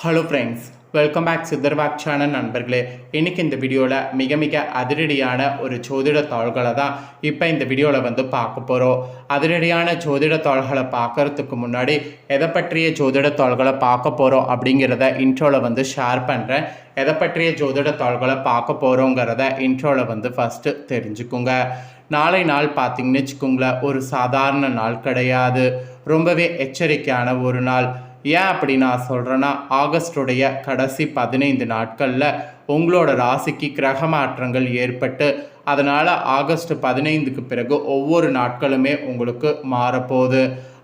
Hello friends welcome back Sitharvak channel நண்பர்களே. இன்றைக்கி இந்த வீடியோவில் மிக மிக அதிரடியான ஒரு ஜோதிட தாள்களை தான் இப்போ இந்த வீடியோவில் வந்து பார்க்க போகிறோம் அதிரடியான ஜோதிட தாள்களை பார்க்கறதுக்கு முன்னாடி எதை பற்றிய ஜோதிட தாள்களை பார்க்க போகிறோம் அப்படிங்கிறத இன்ட்ரோவில் வந்து ஷேர் பண்ணுறேன் எதை பற்றிய ஜோதிட தாள்களை பார்க்க போகிறோங்கிறத இன்ட்ரோவில் வந்து ஃபஸ்ட்டு தெரிஞ்சுக்குங்க. நாளை நாள் பார்த்தீங்கன்னு வச்சுக்கோங்களேன் ஒரு சாதாரண நாள் கிடையாது. ரொம்பவே எச்சரிக்கையான ஒரு நாள். ஏன் அப்படி நான் சொல்கிறேன்னா ஆகஸ்டுடைய கடைசி பதினைந்து நாட்களில் உங்களோட ராசிக்கு கிரக மாற்றங்கள் ஏற்பட்டு அதனால் ஆகஸ்ட் பதினைந்துக்கு பிறகு ஒவ்வொரு நாட்களுமே உங்களுக்கு மாறப்போகுது.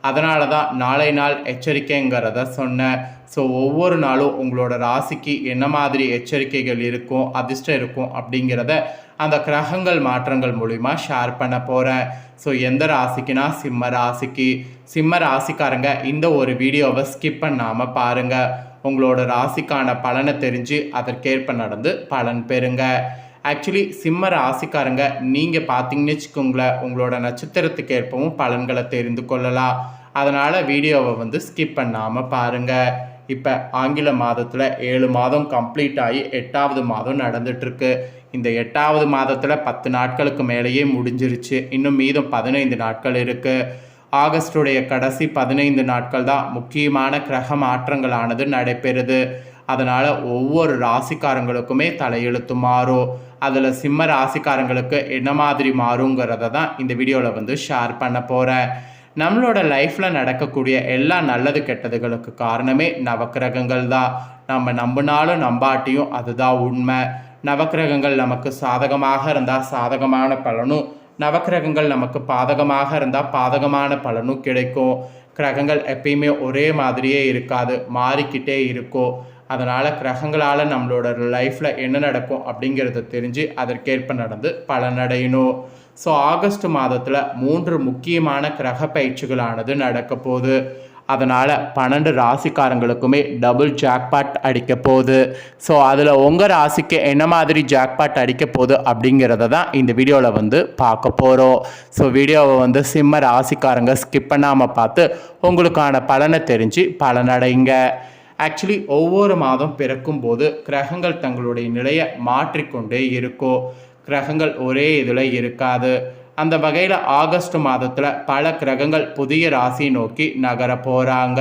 அதனால தான் நாளை நாள் எச்சரிக்கைங்கிறத சொன்னேன். ஸோ ஒவ்வொரு நாளும் உங்களோட ராசிக்கு என்ன மாதிரி எச்சரிக்கைகள் இருக்கும் அதிர்ஷ்டம் இருக்கும் அப்படிங்கிறத அந்த கிரகங்கள் மாற்றங்கள் மூலிமா ஷேர் பண்ண போகிறேன் ஸோ எந்த ராசிக்குனா சிம்ம ராசிக்கு சிம்ம ராசிக்காரங்க இந்த ஒரு வீடியோவை ஸ்கிப் பண்ணாமல் பாருங்கள் உங்களோட ராசிக்கான பலனை தெரிஞ்சு அதற்கேற்ப நடந்து பலன் பெறுங்க. ஆக்சுவலி சிம்ம ராசிக்காரங்க நீங்கள் பார்த்தீங்கன்னு வச்சுக்கோங்களேன் உங்களோட நட்சத்திரத்துக்கு ஏற்பவும் பலன்களை தெரிந்து கொள்ளலாம். அதனால் வீடியோவை வந்து ஸ்கிப் பண்ணாமல் பாருங்கள் இப்போ ஆங்கில மாதத்தில் ஏழு மாதம் கம்ப்ளீட் ஆகி எட்டாவது மாதம் நடந்துகிட்ருக்கு இந்த எட்டாவது மாதத்தில் பத்து நாட்களுக்கு மேலேயே முடிஞ்சிருச்சு. இன்னும் மீதம் பதினைந்து நாட்கள் இருக்குது ஆகஸ்டுடைய கடைசி பதினைந்து நாட்கள் தான் முக்கியமான கிரக மாற்றங்களானது நடைபெறுது. அதனால் ஒவ்வொரு ராசிக்காரங்களுக்குமே தலையெழுத்து மாறும். அதில் சிம்ம ராசிக்காரங்களுக்கு என்ன மாதிரி மாறுங்கிறத தான் இந்த வீடியோவில் வந்து ஷேர் பண்ண போகிறேன் நம்மளோட லைஃப்பில் நடக்கக்கூடிய எல்லா நல்லது கெட்டதுகளுக்கு காரணமே நவக்கிரகங்கள் தான் நம்ம நம்பினாலும் நம்பாட்டியும் அதுதான் உண்மை. நவக்கிரகங்கள் நமக்கு சாதகமாக இருந்தால் சாதகமான பலனும் நவக்கிரகங்கள் நமக்கு பாதகமாக இருந்தால் பாதகமான பலனும் கிடைக்கும். கிரகங்கள் எப்பயுமே ஒரே மாதிரியே இருக்காது மாறிக்கிட்டே இருக்கும். அதனால் கிரகங்களால் நம்மளோட லைஃப்பில் என்ன நடக்கும் அப்படிங்கிறத தெரிஞ்சு அதற்கேற்ப நடந்து பலனடையணும். ஸோ ஆகஸ்ட் மாதத்தில் மூன்று முக்கியமான கிரக பயிற்சிகளானது நடக்க போகுது. அதனால் பன்னெண்டு ராசிக்காரங்களுக்குமே டபுள் ஜாக்பாட் அடிக்க போகுது. ஸோ அதில் உங்கள் ராசிக்கு என்ன மாதிரி ஜாக்பாட் அடிக்க போகுது அப்படிங்கிறத தான் இந்த வீடியோவில் வந்து பார்க்க போகிறோம் ஸோ வீடியோவை வந்து சிம்ம ராசிக்காரங்க ஸ்கிப் பண்ணாமல் பார்த்து உங்களுக்கான பலனை தெரிஞ்சு பலனடைங்க. ஆக்சுவலி ஒவ்வொரு மாதம் பிறக்கும் போது கிரகங்கள் தங்களுடைய நிலையை மாற்றிக்கொண்டே இருக்கும். கிரகங்கள் ஒரே இதில் இருக்காது. அந்த வகையில் ஆகஸ்ட் மாதத்தில் பல கிரகங்கள் புதிய ராசியை நோக்கி நகர போகிறாங்க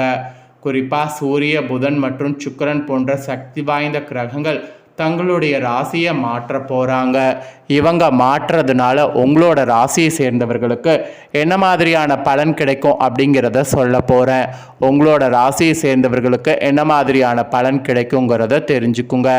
குறிப்பாக சூரிய புதன் மற்றும் சுக்கரன் போன்ற சக்தி வாய்ந்த கிரகங்கள் தங்களுடைய ராசியை மாற்ற போகிறாங்க இவங்க மாற்றுறதுனால உங்களோட ராசியை சேர்ந்தவர்களுக்கு என்ன மாதிரியான பலன் கிடைக்கும் அப்படிங்கிறத சொல்ல போகிறேன் உங்களோட ராசியை சேர்ந்தவர்களுக்கு என்ன மாதிரியான பலன் கிடைக்குங்கிறத தெரிஞ்சுக்குங்க.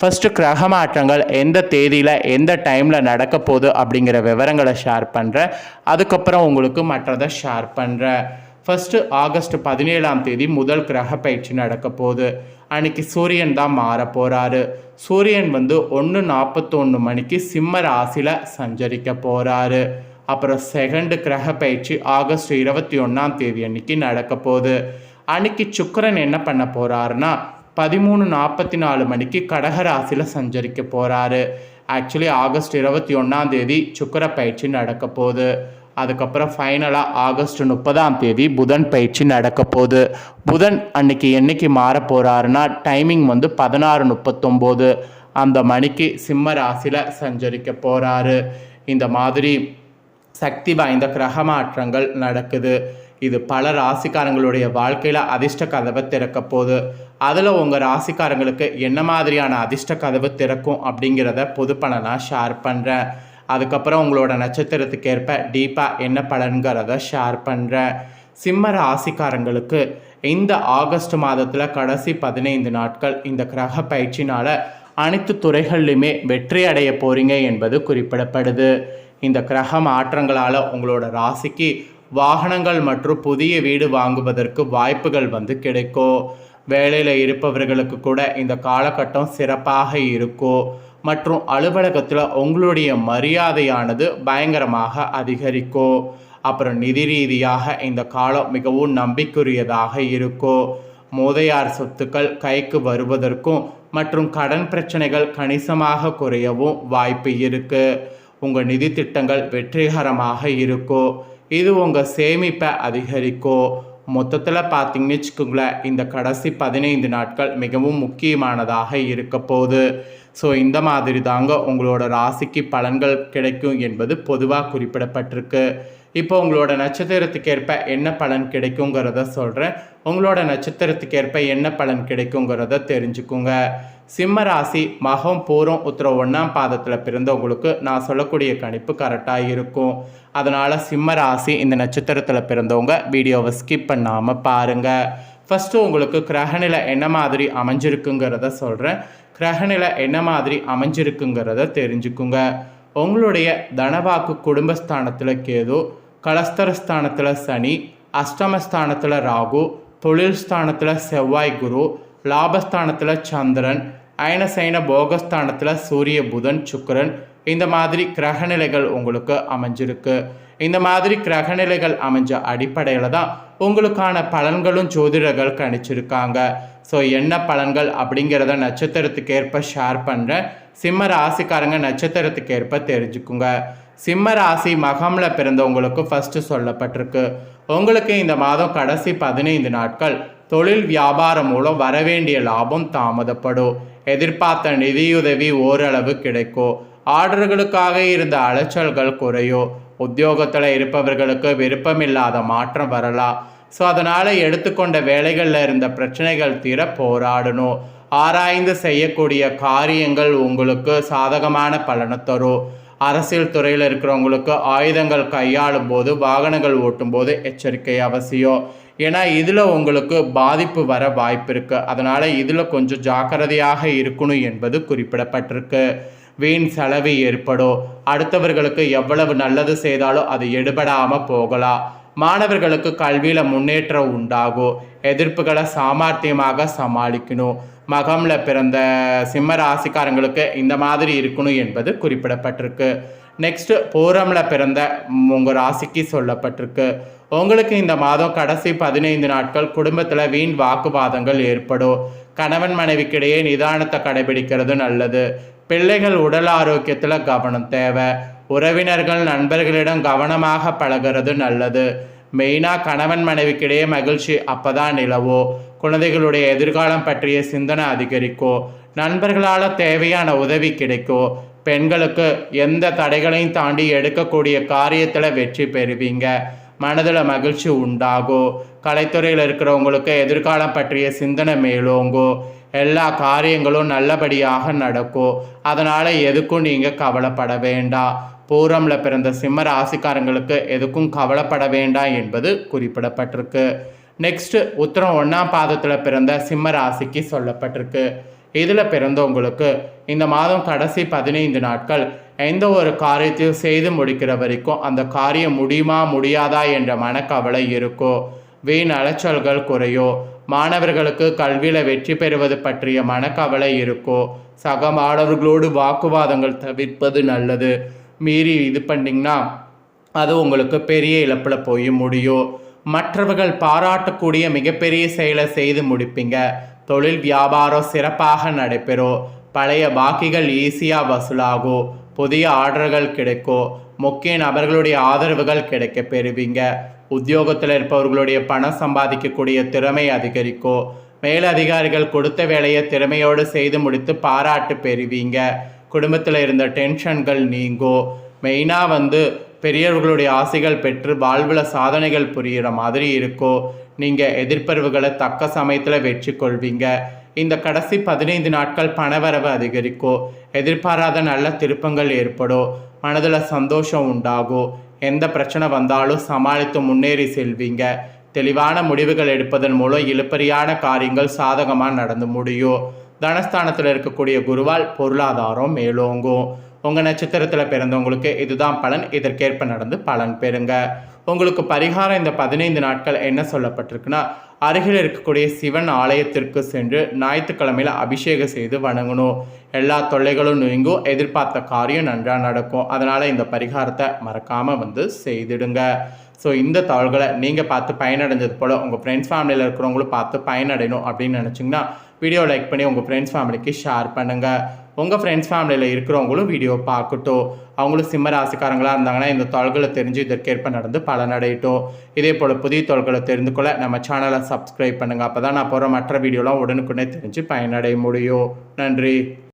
ஃபஸ்ட்டு கிரக மாற்றங்கள் எந்த தேதியில் எந்த டைமில் நடக்க போகுது அப்படிங்கிற விவரங்களை ஷேர் பண்ணுறேன் அதுக்கப்புறம் உங்களுக்கு மற்றதை ஷேர் பண்ணுறேன் ஃபஸ்ட்டு ஆகஸ்ட் பதினேழாம் தேதி முதல் கிரக பயிற்சி நடக்க போகுது. அன்னைக்கு சூரியன் தான் மாற போகிறாரு சூரியன் வந்து ஒன்று நாற்பத்தொன்று மணிக்கு சிம்ம ராசியில் சஞ்சரிக்க போகிறாரு அப்புறம் செகண்டு கிரக பயிற்சி ஆகஸ்ட் இருபத்தி ஒன்றாம் தேதி அன்னைக்கு நடக்க போகுது. அன்னைக்கு சுக்கரன் என்ன பண்ண போகிறாருன்னா பதிமூணு நாற்பத்தி நாலு மணிக்கு கடகராசியில் சஞ்சரிக்க போகிறாரு ஆக்சுவலி ஆகஸ்ட் இருபத்தி ஒன்றாம் தேதி சுக்கர பயிற்சி நடக்க போகுது. அதுக்கப்புறம் ஃபைனலாக ஆகஸ்ட் முப்பதாம் தேதி புதன் பயிற்சி நடக்க போகுது. புதன் அன்னைக்கு என்னைக்கு மாற போகிறாருன்னா டைமிங் வந்து பதினாறு முப்பத்தொம்போது. அந்த மணிக்கு சிம்ம ராசியில் சஞ்சரிக்க போகிறாரு இந்த மாதிரி சக்தி வாய்ந்த கிரக மாற்றங்கள் நடக்குது. இது பல ராசிக்காரங்களுடைய வாழ்க்கையில் அதிர்ஷ்ட கதவை திறக்க போகுது. அதில் உங்கள் ராசிக்காரங்களுக்கு என்ன மாதிரியான அதிர்ஷ்ட கதவு திறக்கும் அப்படிங்கிறத பொது பலனாக ஷேர் பண்ணுறேன் அதுக்கப்புறம் உங்களோட நட்சத்திரத்துக்கு ஏற்ப டீப்பாக என்ன பலன்கிறத ஷேர் பண்ணுறேன் சிம்ம ராசிக்காரங்களுக்கு இந்த ஆகஸ்ட் மாதத்தில் கடைசி பதினைந்து நாட்கள் இந்த கிரக பயிற்சினால் அனைத்து துறைகள்லையுமே வெற்றி அடைய போகிறீங்க என்பது குறிப்பிடப்படுது. இந்த கிரக மாற்றங்களால் உங்களோட ராசிக்கு வாகனங்கள் மற்றும் புதிய வீடு வாங்குவதற்கு வாய்ப்புகள் வந்து கிடைக்கும். வேலையில் இருப்பவர்களுக்கு கூட இந்த காலகட்டம் சிறப்பாக இருக்கும் மற்றும் அலுவலகத்தில் உங்களுடைய மரியாதையானது பயங்கரமாக அதிகரிக்கும் அப்புறம் நிதி ரீதியாக இந்த காலம் மிகவும் நம்பிக்குரியதாக இருக்கும் மூதையார் சொத்துக்கள் கைக்கு வருவதற்கும் மற்றும் கடன் பிரச்சனைகள் கணிசமாக குறையவும் வாய்ப்பு இருக்குது உங்கள் நிதி திட்டங்கள் வெற்றிகரமாக இருக்கும் இது உங்கள் சேமிப்பை அதிகரிக்கும் மொத்தத்தில் பார்த்தீங்கன்னு வச்சுக்கோங்களேன் இந்த கடைசி பதினைந்து நாட்கள் மிகவும் முக்கியமானதாக இருக்க போகுது. ஸோ இந்த மாதிரி தாங்க உங்களோட ராசிக்கு பலன்கள் கிடைக்கும் என்பது பொதுவாக குறிப்பிடப்பட்டிருக்கு. இப்போ உங்களோட நட்சத்திரத்துக்கு ஏற்ப என்ன பலன் கிடைக்குங்கிறத சொல்கிறேன் உங்களோட நட்சத்திரத்துக்கு ஏற்ப என்ன பலன் கிடைக்குங்கிறத தெரிஞ்சுக்குங்க. சிம்ம ராசி மகம் பூரம் உத்தர ஒன்றாம் பாதத்தில் பிறந்தவங்களுக்கு நான் சொல்லக்கூடிய கணிப்பு கரெக்டாக இருக்கும். அதனால் சிம்ம ராசி இந்த நட்சத்திரத்தில் பிறந்தவங்க வீடியோவை ஸ்கிப் பண்ணாமல் பாருங்கள் ஃபஸ்ட்டு உங்களுக்கு கிரகநிலை என்ன மாதிரி அமைஞ்சிருக்குங்கிறத சொல்கிறேன் கிரகநிலை என்ன மாதிரி அமைஞ்சிருக்குங்கிறத தெரிஞ்சுக்குங்க. உங்களுடைய தனவாக்கு குடும்பஸ்தானத்தில் கேது கலஸ்தரஸ்தானத்தில் சனி அஷ்டமஸ்தானத்தில் ராகு தொழில் ஸ்தானத்தில் செவ்வாய் குரு லாபஸ்தானத்தில் சந்திரன் அயனசைன போகஸ்தானத்தில் சூரிய புதன் சுக்கரன். இந்த மாதிரி கிரகநிலைகள் உங்களுக்கு அமைஞ்சிருக்கு. இந்த மாதிரி கிரகநிலைகள் அமைஞ்ச அடிப்படையில் தான் உங்களுக்கான பலன்களும் ஜோதிடர்கள் கணிச்சிருக்காங்க. ஸோ என்ன பலன்கள் அப்படிங்கிறத நட்சத்திரத்துக்கு ஏற்ப ஷேர் பண்ணுறேன் சிம்ம ராசிக்காரங்க நட்சத்திரத்துக்கு ஏற்ப தெரிஞ்சுக்குங்க. சிம்ம ராசி மகமில் பிறந்தவங்களுக்கு ஃபஸ்ட்டு சொல்லப்பட்டிருக்கு. உங்களுக்கு இந்த மாதம் கடைசி பதினைந்து நாட்கள் தொழில் வியாபாரம் மூலம் வரவேண்டிய லாபம் தாமதப்படும் எதிர்பார்த்த நிதியுதவி ஓரளவு கிடைக்கும் ஆர்டர்களுக்காக இருந்த அலைச்சல்கள் குறையும் உத்தியோகத்தில் இருப்பவர்களுக்கு விருப்பமில்லாத மாற்றம் வரலாம் ஸோ அதனால் எடுத்துக்கொண்ட வேலைகளில் இருந்த பிரச்சனைகள் தீர போராடணும் ஆராய்ந்து செய்யக்கூடிய காரியங்கள் உங்களுக்கு சாதகமான பலனை தரும் அரசியல் துறையில் இருக்கிறவங்களுக்கு ஆயுதங்கள் கையாளும் போது வாகனங்கள் ஓட்டும் போது எச்சரிக்கை அவசியம். ஏன்னா இதில் உங்களுக்கு பாதிப்பு வர வாய்ப்பு இருக்குது அதனால் இதில் கொஞ்சம் ஜாக்கிரதையாக இருக்கணும் என்பது குறிப்பிடப்பட்டிருக்கு. வீண் செலவு ஏற்படும். அடுத்தவர்களுக்கு எவ்வளவு நல்லது செய்தாலும் அது எடுபடாமல் போகலாம். மாணவர்களுக்கு கல்வியில் முன்னேற்றம் உண்டாகும். எதிர்ப்புகளை சாமர்த்தியமாக சமாளிக்கணும். மகமில் பிறந்த சிம்ம ராசிக்காரங்களுக்கு இந்த மாதிரி இருக்கணும் என்பது குறிப்பிடப்பட்டிருக்கு. நெக்ஸ்ட் பூரமில் பிறந்த உங்கள் ராசிக்கு சொல்லப்பட்டிருக்கு. உங்களுக்கு இந்த மாதம் கடைசி பதினைந்து நாட்கள் குடும்பத்தில் வீண் வாக்குவாதங்கள் ஏற்படும். கணவன் மனைவிக்கிடையே நிதானத்தை கடைபிடிக்கிறது நல்லது. பிள்ளைகள் உடல் ஆரோக்கியத்தில் கவனம் தேவை. உறவினர்கள் நண்பர்களிடம் கவனமாக பழகிறது நல்லது. மெயினாக கணவன் மனைவிக்கிடையே மகிழ்ச்சி அப்பதான் நிலவோ? குழந்தைகளுடைய எதிர்காலம் பற்றிய சிந்தனை அதிகரிக்கும் நண்பர்களால் தேவையான உதவி கிடைக்கும் பெண்களுக்கு எந்த தடைகளையும் தாண்டி எடுக்கக்கூடிய காரியத்தில் வெற்றி பெறுவீங்க? மனதில் மகிழ்ச்சி உண்டாகும் கலைத்துறையில் இருக்கிறவங்களுக்கு எதிர்காலம் பற்றிய சிந்தனை மேலோங்கும் எல்லா காரியங்களும் நல்லபடியாக நடக்கும் அதனால் எதுக்கும் நீங்கள் கவலைப்பட வேண்டாம். பூரமில் பிறந்த சிம்ம ராசிக்காரங்களுக்கு எதுக்கும் கவலைப்பட வேண்டாம் என்பது குறிப்பிடப்பட்டிருக்கு. நெக்ஸ்ட்டு உத்தரம் ஒன்றாம் பாதத்தில் பிறந்த சிம்ம ராசிக்கு சொல்லப்பட்டிருக்கு. இதில் பிறந்தவங்களுக்கு இந்த மாதம் கடைசி பதினைந்து நாட்கள் எந்த ஒரு காரியத்தையும் செய்து முடிக்கிற வரைக்கும் அந்த காரியம் முடியுமா முடியாதா என்ற மனக்கவலை இருக்கோ? வீண் அலைச்சல்கள் குறையும் மாணவர்களுக்கு கல்வியில் வெற்றி பெறுவது பற்றிய மனக்கவலை இருக்கோ? சக மாணவர்களோடு வாக்குவாதங்கள் தவிர்ப்பது நல்லது. மீறி இது பண்ணிங்கன்னா அது உங்களுக்கு பெரிய இழப்பில் போய் முடியும் மற்றவர்கள் பாராட்டக்கூடிய மிகப்பெரிய செயலை செய்து முடிப்பீங்க. தொழில் வியாபாரம் சிறப்பாக நடைபெறும் பழைய பாக்கிகள் ஈஸியாக வசூலாகும் புதிய ஆர்டர்கள் கிடைக்கும் முக்கிய நபர்களுடைய ஆதரவுகள் கிடைக்க பெறுவீங்க. உத்தியோகத்தில் இருப்பவர்களுடைய பணம் சம்பாதிக்கக்கூடிய திறமை அதிகரிக்கும் மேலதிகாரிகள் கொடுத்த வேலையை திறமையோடு செய்து முடித்து பாராட்டு பெறுவீங்க. குடும்பத்தில் இருந்த டென்ஷன்கள் நீங்கும் மெயினாக வந்து பெரியவர்களுடைய ஆசைகள் பெற்று வாழ்வில் சாதனைகள் புரிகிற மாதிரி இருக்கும் நீங்கள் எதிர்ப்பறிவுகளை தக்க சமயத்தில் வெற்றி கொள்வீங்க இந்த கடைசி பதினைந்து நாட்கள் பணவரவு அதிகரிக்கும் எதிர்பாராத நல்ல திருப்பங்கள் ஏற்படும் மனதில் சந்தோஷம் உண்டாகும் எந்த பிரச்சனை வந்தாலும் சமாளித்து முன்னேறி செல்வீங்க. தெளிவான முடிவுகள் எடுப்பதன் மூலம் இழுப்பறியான காரியங்கள் சாதகமாக நடந்து முடியும். தனஸ்தானத்தில் இருக்கக்கூடிய குருவால் பொருளாதாரம் மேலோங்கும். உங்கள் நட்சத்திரத்தில் பிறந்தவங்களுக்கு இதுதான் பலன். இதற்கேற்ப நடந்து பலன் பெறுங்க. உங்களுக்கு பரிகாரம் இந்த பதினைந்து நாட்கள் என்ன சொல்லப்பட்டிருக்குன்னா அருகில் இருக்கக்கூடிய சிவன் ஆலயத்திற்கு சென்று ஞாயிற்றுக்கிழமையில் அபிஷேகம் செய்து வணங்கணும். எல்லா தொல்லைகளும் நீங்கும். எதிர்பார்த்த காரியம் நன்றாக நடக்கும். அதனால் இந்த பரிகாரத்தை மறக்காமல் வந்து செய்திடுங்க. ஸோ இந்த தாள்களை நீங்கள் பார்த்து பயனடைஞ்சது போல் உங்கள் ஃப்ரெண்ட்ஸ் ஃபேமிலியில் இருக்கிறவங்களும் பார்த்து பயனடையணும் அப்படின்னு நினச்சிங்கன்னா வீடியோ லைக் பண்ணி உங்கள் ஃப்ரெண்ட்ஸ் ஃபேமிலிக்கு ஷேர் பண்ணுங்கள் உங்கள் ஃப்ரெண்ட்ஸ் ஃபேமிலியில் இருக்கிறவங்களும் வீடியோ பார்க்கட்டும். அவங்களும் சிம்ம ராசிக்காரங்களாக இருந்தாங்கன்னா இந்த தொல்களை தெரிஞ்சு இதற்கேற்ப நடந்து பலனடையட்டும். இதே போல் புதிய தொல்களை தெரிந்து கொள்ள நம்ம சேனலை சப்ஸ்கிரைப் பண்ணுங்கள் அப்போ தான் நான் போகிற மற்ற வீடியோலாம் உடனுக்குடனே தெரிஞ்சு பயனடைய முடியும். நன்றி.